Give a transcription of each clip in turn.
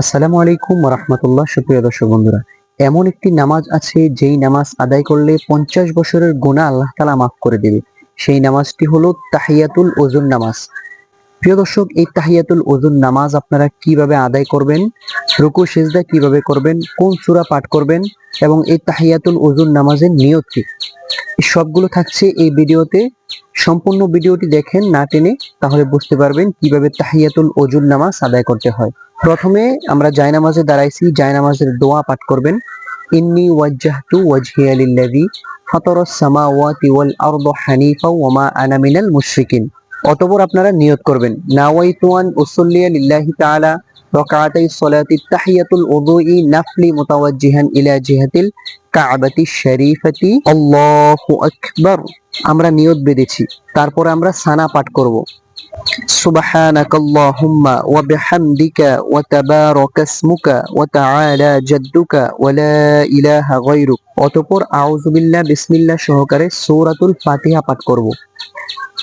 আসসালামু আলাইকুম রহমতুল্লাহ সুপ্রিয় দর্শক বন্ধুরা। এমন একটি নামাজ আছে, যেই নামাজ আদায় করলে পঞ্চাশ বছরের গোনা আল্লাহ তালা মাফ করে দেবে। সেই নামাজটি হলো তাহিয়াতুল ওজুন নামাজ। প্রিয় দর্শক, এই তাহিয়াতুল ওজুন নামাজ আপনারা কীভাবে আদায় করবেন, রুকু, সেজদা কীভাবে করবেন, কোন সূরা পাঠ করবেন এবং এই তাহিয়াতুল ওজুন নামাজের নিয়ত কি? সবগুলো থাকছে এই ভিডিওতে। সম্পূর্ণ ভিডিওটি দেখেন, না টেনে, তাহলে বুঝতে পারবেন কীভাবে তাহিয়াতুল ওজুন নামাজ আদায় করতে হয়। প্রথমে আমরা জায়নামাজে দাঁড়াইছি, জায়নামাজের দোয়া পাঠ করবেন। ইন্নি ওয়াজ্জাহতু ওয়াজহিয়া লিল্লাযী ফাতারাস সামাওয়াতি ওয়াল আরদা হানিফা ওয়া মা আনা মিনাল মুশরিকিন। অতঃপর আপনারা নিয়ত করবেন নাওয়াইতু আন উসাল্লিয়া লিল্লাহি তাআলা রাকাতাই সলাতি তাহিয়াতুল উযুই নাফলি মুতাওয়াজ্জিহান ইলা জিহাতিল কাবাতি শরীফাতি আল্লাহু আকবার আমরা নিয়ত বেঁধেছি তারপর আমরা সানা পাঠ করব سبحانك اللهم وبحمدك وتبارك اسمك وتعالى جدك ولا إله غيرك অতঃপর আউযু বিল্লাহ বিসমিল্লাহ সহকারে সূরাতুল ফাতিহা পাঠ করব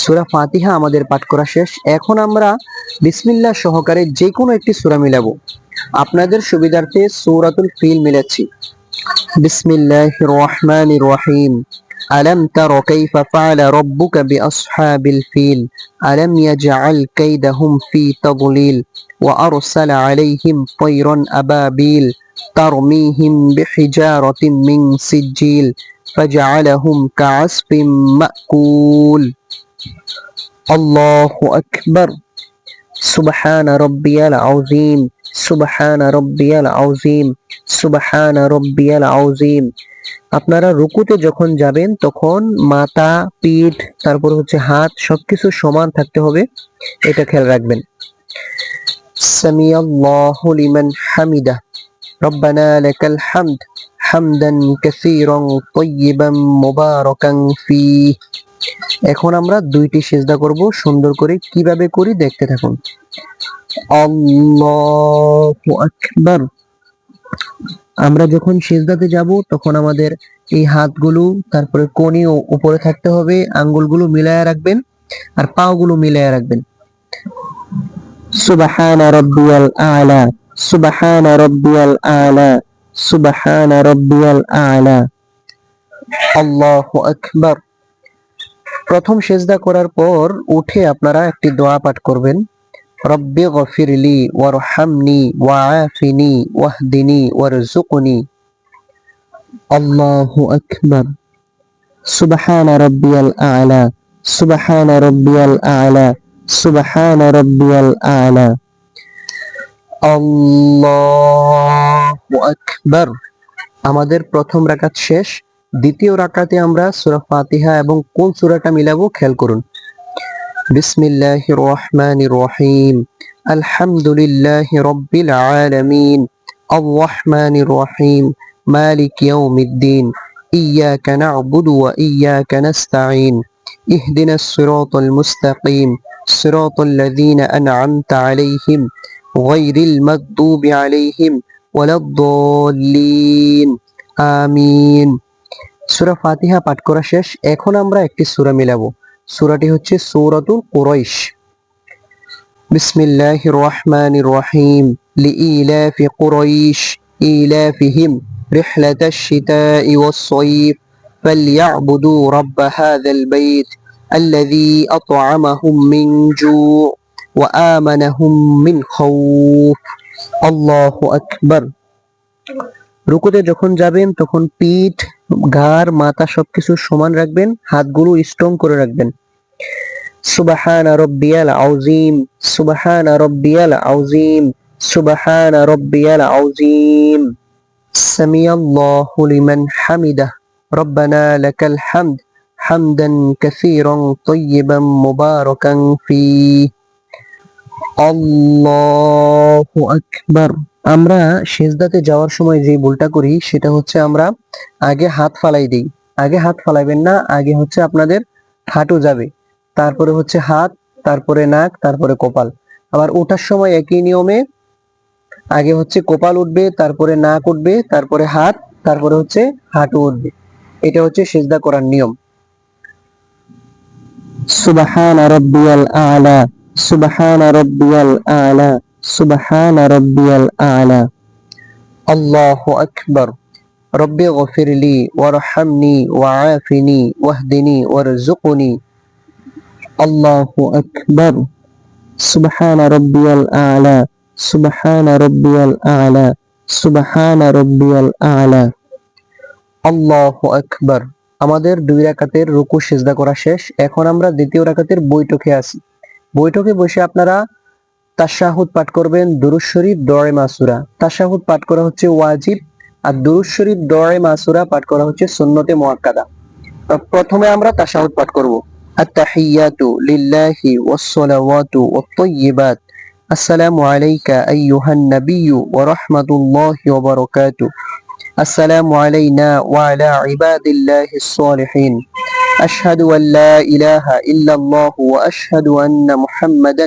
সূরা ফাতিহা আমাদের পাঠ করা শেষ এখন আমরা বিসমিল্লাহ সহকারে যে কোনো একটি সূরা মিলাবো আপনাদের সুবিধার্থে সূরাতুল ফিল মিলাচ্ছি বিসমিল্লাহির রহমানির রহিম ألم تر كيف فعل ربك بأصحاب الفيل ألم يجعل كيدهم في تضليل وأرسل عليهم طيرا أبابيل ترميهم بحجارة من سجيل فجعلهم كعصف مأكول আল্লাহু আকবার। সুবহান রব্বিয়াল আউজিম সুবহান রব্বিয়াল আউজিম সুবহান রব্বিয়াল আউজিম আপনারা রুকুতে যখন যাবেন, তখন মাথা, পিঠ, তারপর হচ্ছে হাত সবকিছু সমান থাকতে হবে। এটা খেয়াল রাখবেন। সামি সামিয়াল্লাহু লিমান হামিদা। রব্বানা লাকাল হামদ। হামদান কাসীরান তাইয়িবান মুবারাকান ফীহ। এখন আমরা দুইটি সেজদা করব, সুন্দর করে কীভাবে করি দেখতে থাকুন। আমরা যখন সেজদাতে যাব, তখন আমাদের এই হাতগুলো, তারপরে কোনি উপরে থাকতে হবে, আঙ্গুলগুলো মিলায়া রাখবেন আর পাগুলো মিলায়া রাখবেন। সুবহানা রাব্বিয়াল আলা, সুবহানা রাব্বিয়াল আলা, সুবহানা রাব্বিয়াল আলা। আল্লাহু আকবার। প্রথম সেজদা করার পর উঠে আপনারা একটি দোয়া পাঠ করবেন। রব্বি গফিরলি ওয়ারহামনি ওয়াআফিনি ওয়াহদিনি ওয়ারজুকনি আল্লাহু আকবার। সুবহান রাব্বিয়াল আ'লা, সুবহান রাব্বিয়াল আ'লা, সুবহান রাব্বিয়াল আ'লা। আল্লাহু আকবার। আমাদের প্রথম রাকাত শেষ। দ্বিতীয় রাকাতে আমরা সূরা ফাতিহা এবং কোন সূরাটা মিলাবো খেয়াল করুন বিসমিল্লাহির রহমানির রহিম আলহামদুলিল্লাহি রাব্বিল আলামিন আর রহমানির রহিম মালিক ইয়াউমিদ্দিন إياك نعبد وإياك نستعين اهدنا الصراط المستقيم صراط الذين أنعمت عليهم غير المغضوب عليهم ولا الضالين آمين সূরা ফাতিহা পাঠ করা শেষ এখন আমরা একটি সূরা মিলাবো সূরাটি হচ্ছে সূরাতুল কুরাইশ বিসমিল্লাহির রহমানির রহিম লিইলাফি কুরাইশ ইলাফিহিম رحلة الشتاء والصيف فليعبدوا رب هذا البيت الذي أطعمهم من جوع وآمنهم من خوف الله أكبر রুকুতে যখন যাবেন তখন পিঠ ঘাড় মাথা সবকিছু সমান রাখবেন হাতগুলো স্ট্রং করে রাখবেন সুবাহান রব্বিয়াল আউজিম সুবাহান রব্বিয়াল আউজিম সুবাহান রব্বিয়াল আউজিম سمي الله لمن حمده ربنا لك الحمد حمدا كثيرا طيبا مباركا فيه الله أكبر আমরা সেজদাতে যাওয়ার সময় যে ভুলটা করি, সেটা হচ্ছে আমরা আগে হাত ফালাই দিই। আগে হাত ফালাইবেন না, আগে হচ্ছে আপনাদের হাঁটু যাবে। তারপরে হচ্ছে হাত, তারপরে নাক, তারপরে কপাল। আবার ওঠার সময় একই নিয়মে আগে হচ্ছে কপাল উঠবে, তারপরে নাক উঠবে, তারপরে হাত, তারপরে হচ্ছে হাঁটু উঠবে। এটা হচ্ছে সেজদা করার নিয়ম। সুবহান রাব্বিয়াল আলা, সুবহান রাব্বিয়াল আলা। সুবহান রাব্বিয়াল আলা। আল্লাহু আকবার। রব্বি গফিরলি, ওয়ারহামনি, ওয়াআফিনি, ওয়াহদিনি ওয়ারজুকনি আল্লাহু আকবার। সুবহান রাব্বিয়াল আলা। সুবহান রাব্বিয়াল আলা। সুবহান রাব্বিয়াল আলা। আল্লাহু আকবার। আমাদের দুই রাকাতের রুকু, সেজদা করা শেষ। এখন আমরা দ্বিতীয় রাকাতের বৈঠকে আছি। বৈঠকে বসে আপনারা তাশাহুদ পাঠ করবেন দুরুদ শরীফ দোয়া মাসুরা তাশাহুদ পাঠ করা হচ্ছে ওয়াজিব আর দুরুদ শরীফ দোয়া মাসুরা পাঠ করা হচ্ছে সুন্নতে মুআক্কাদা প্রথমে আমরা তাশাহুদ পাঠ করব আত-তাহিয়াতু লিল্লাহি ওয়াস-সালাওয়াতু ওয়াত-তাইয়্যিবাত আসসালামু আলাইকা আইয়ুহান নাবিয়্যু ওয়া রাহমাতুল্লাহি ওয়া বারাকাতুহু السلام علينا وعلى عباد الله الصالحين أشهد أن لا إله إلا الله وأشهد أن محمدا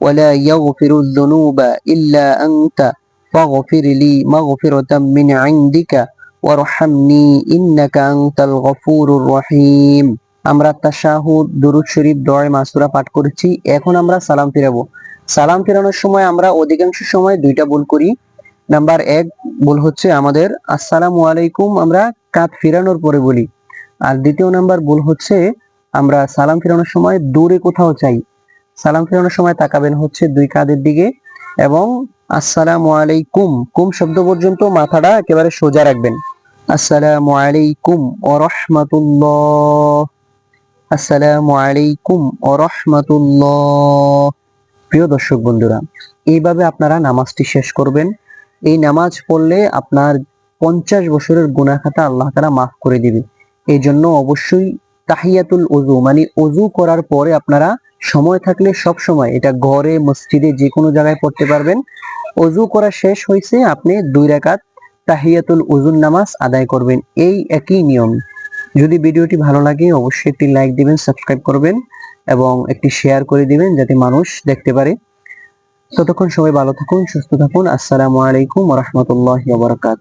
ولا يغفر الذنوب إلا أنت فاغفر لي مغفرة من عندك وارحمني إنك أنت الغفور الرحيم আমরা তাশাহুদ দুরুদ শরীফ দোয়া মাসুরা পাঠ করেছি এখন আমরা সালাম ফিরাবো সালাম ফেরানোর সময় আমরা অধিকাংশ সময় দুইটা ভুল করি নাম্বার এক ভুল হচ্ছে আমাদের আসসালামু আলাইকুম আমরা কাঁধ ফিরানোর পরে বলি আর দ্বিতীয় নাম্বার ভুল হচ্ছে আমরা সালাম ফিরানোর সময় দূরে কোথাও চাই সালাম ফিরানোর সময় তাকাবেন হচ্ছে দুই কাঁধের দিকে এবং আসসালামু আলাইকুম, কুম শব্দ পর্যন্ত মাথাটা একেবারে সোজা রাখবেন। আসসালামু আলাইকুম ও আলাইকুম ও প্রিয় দর্শক বন্ধুরা, এইভাবে আপনারা নামাজটি শেষ করবেন। এই নামাজ পড়লে আপনার পঞ্চাশ বছরের গুনাহ খাতা আল্লাহ তারা মাফ করে দিবে। এই জন্য অবশ্যই তাহিয়াতুল অজু মানে অজু করার পরে আপনারা সময় থাকলে সব সময় এটা ঘরে, মসজিদে যে কোনো জায়গায় পড়তে পারবেন। অজু করা শেষ হয়েছে, আপনি দুই রাকাত তাহিয়াতুল অজুর নামাজ আদায় করবেন, এই একই নিয়ম। যদি ভিডিওটি ভালো লাগে, অবশ্যই একটি লাইক দিবেন, সাবস্ক্রাইব করবেন এবং একটি শেয়ার করে দিবেন যাতে মানুষ দেখতে পারে। ততক্ষণ সবাই ভালো থাকুন, সুস্থ থাকুন। আসসালামু আলাইকুম রাহমাতুল্লাহি ওয়া বারাকাতুহু।